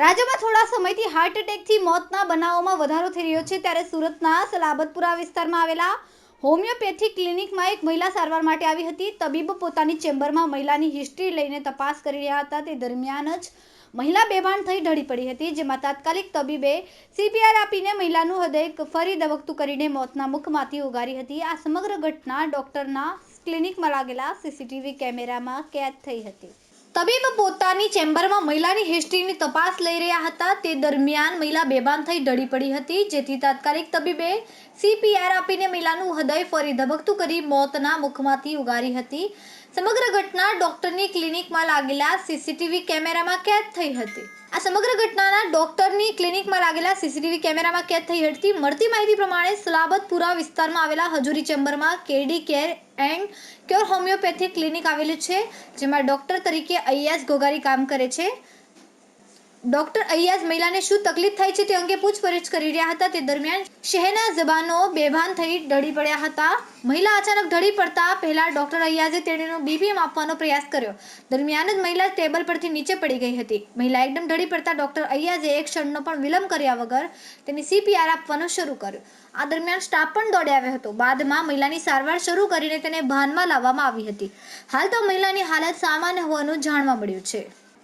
રાજ્યમાં થોડા સમયથી હાર્ટ એટેકથી મોતના બનાવોમાં વધારો થઈ રહ્યો છે ત્યારે સુરતના સલાબતપુરા વિસ્તારમાં આવેલા હોમિયોપેથી ક્લિનિકમાં એક મહિલા સારવાર માટે આવી હતી. તબીબ પોતાની ચેમ્બરમાં મહિલાની હિસ્ટ્રી લઈને તપાસ કરી રહ્યા હતા. તે દરમિયાન જ મહિલા બેભાન થઈ ઢળી પડી હતી, જેમાં તાત્કાલિક તબીબે સીપીઆર આપીને મહિલાનું હૃદય ફરી ધબકતું કરીને મોતના મુખમાંથી ઉગારી હતી. આ સમગ્ર ઘટના ડોક્ટરના ક્લિનિકમાં લાગેલા સીસીટીવી કેમેરામાં કેદ થઈ હતી. તબીબ પોતાની ચેમ્બરમાં મહિલાની હિસ્ટ્રીની તપાસ લઈ રહ્યા હતા. તે દરમિયાન મહિલા બેભાન થઈ ઢળી પડી હતી, જેથી તાત્કાલિક તબીબે સીપીઆર આપીને મહિલાનું હૃદય ફરી ધબકતું કરી મોતના મુખમાંથી ઉગારી હતી. સમગ્ર ઘટના ડોક્ટરની ક્લિનિકમાં લાગેલા સીસીટીવી કેમેરામાં કેદ થઈ હતી. આ સમગ્ર ઘટનાના ડોક્ટરની ક્લિનિકમાં લાગેલા સીસીટીવી કેમેરામાં કેદ થઈ હતી મળતી માહિતી પ્રમાણે સલાબતપુરા વિસ્તારમાં આવેલા હજુરી ચેમ્બરમાં KD care and cure homeopathy clinic આવેલું છે, જેમાં ડોક્ટર તરીકે અયાસ ગોગારી કામ કરે છે. ડોક્ટર અય્યાઝ મહિલાને શું તકલીફ થાય છે તે અંગે પૂછપરછ કરી રહ્યા હતા. તે દરમિયાન શહેરના જબાનો બેભાન થઈ ઢળી પડ્યા હતા. મહિલા અચાનક ઢળી પડતા પહેલા ડોક્ટર અય્યાઝે તેણીનો બીપી માપવાનો પ્રયાસ કર્યો. દરમિયાન જ મહિલા ટેબલ પરથી નીચે પડી ગઈ હતી. મહિલા એકદમ ઢળી પડતા ડોક્ટર અય્યાઝે એક ક્ષણનો પણ વિલંબ કર્યા વગર તેની સીપીઆર આપવાનું શરૂ કર્યું. આ દરમિયાન સ્ટાફ પણ દોડી આવ્યો હતો. બાદમાં મહિલાની સારવાર શરૂ કરીને તેને ભાનમાં લાવવામાં આવી હતી. હાલ તો મહિલાની હાલત સામાન્ય હોવાનું જાણવા મળ્યું છે.